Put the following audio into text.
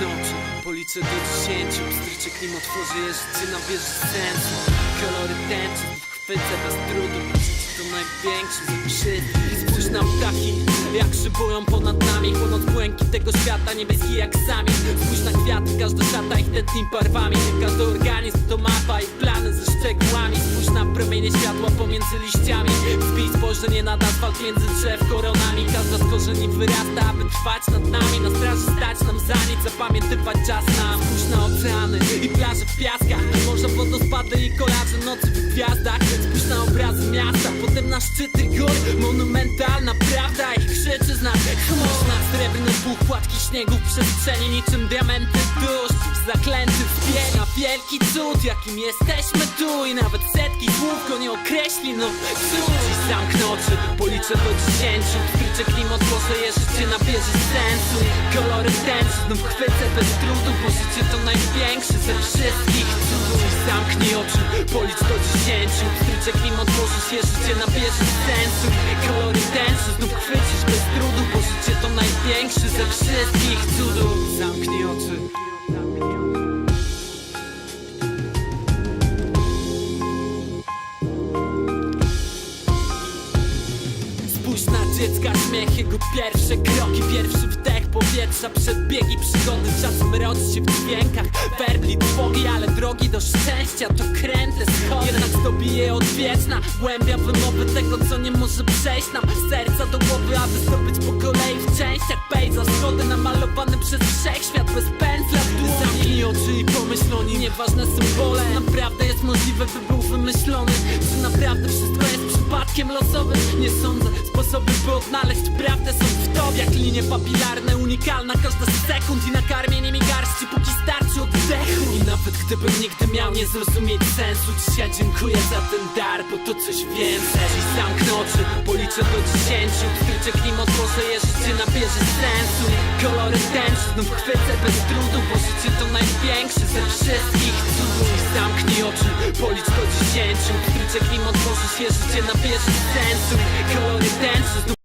Zamknę policzę do dziesięciu. Pstryczek nim otworzy je życie nabierze sensu. Kolory tęczy, chwycę bez trudu Życie to największy ze wszystkich Spójrz na ptaki, jak szybują ponad nami. Chłonąc błęki tego świata, niebieski jak sami Spójrz na kwiaty, każda szata ich tętni barwami. Każdy organizm to mapa i plany ze szczegółami. Spójrz na promienie światła pomiędzy liściami. Zbij spojrzenie nad asfalt między drzew koronami. Każda z korzeni wyrasta, aby trwać nad nami. Na straży stać nam za zapamiętywać czas nam. Spójrz na oceany i plaże w piaskach. Morza, wodospady i kolaże nocy w gwiazdach. Spójrz na obrazy miasta, potem na szczyty gór Monumentalna prawda ich krzyczy z nas. Spójrz na srebrny puch, płatki śniegu w przestrzeni Niczym diamenty dusz, zaklęty w pień Na wielki cud, jakim jesteśmy tu. I nawet setki słów nie określi, no cóż Dziś zamknę oczy, policzę do dziesięciu. Wkrycie klim otworzę je, życie nabierze sensu. Kolory tęczy, znów chwycę bez trudu Bo życie to największy ze wszystkich cudów zamknij oczy, policz do dziesięciu. Wkrycie klim otworzy się, życie nabierze sensu Kolory tęczy, znów chwycisz bez trudu Bo życie to największy ze wszystkich cudów. Zamknij oczy. Spójrz na dziecka śmiech, jego pierwsze kroki. Pierwszy wdech powietrza, przedbiegi przygody Czasem rodzi się w dźwiękach. Werbli trwogi Ale drogi do szczęścia to Jednak to bije odwieczna głębia wymowy tego co nie może przejść nam. Z Serca do głowy, aby zdobyć po kolei w częściach Pejzaż schody namalowany przez wszechświat bez pędzla. W dłoni Zamknij oczy i pomyśl o nim, nieważne symbole. Naprawdę jest możliwe, by był wymyślony. Czy naprawdę wszystko przypadkiem losowym? Nie sądzę, sposoby by odnaleźć prawdę. Są w tobie Jak linie papilarne, unikalna każda sekund I nakarmię nimi garści, póki starczy oddechu. I nawet gdybym nigdy miał nie zrozumieć sensu Dzisiaj dziękuję za ten dar, bo to coś więcej. Dziś zamknę oczy, policzę do dziesięciu. Wkrycie klim otworzę je, życie nabierze sensu. Kolory tęczy, znów chwycę bez trudu Bo życie to największy ze wszystkich cudów. Zamknij oczy, policz do dziesięciu Klim otworzy się, życie nabierze sensu. Kolory tęczy,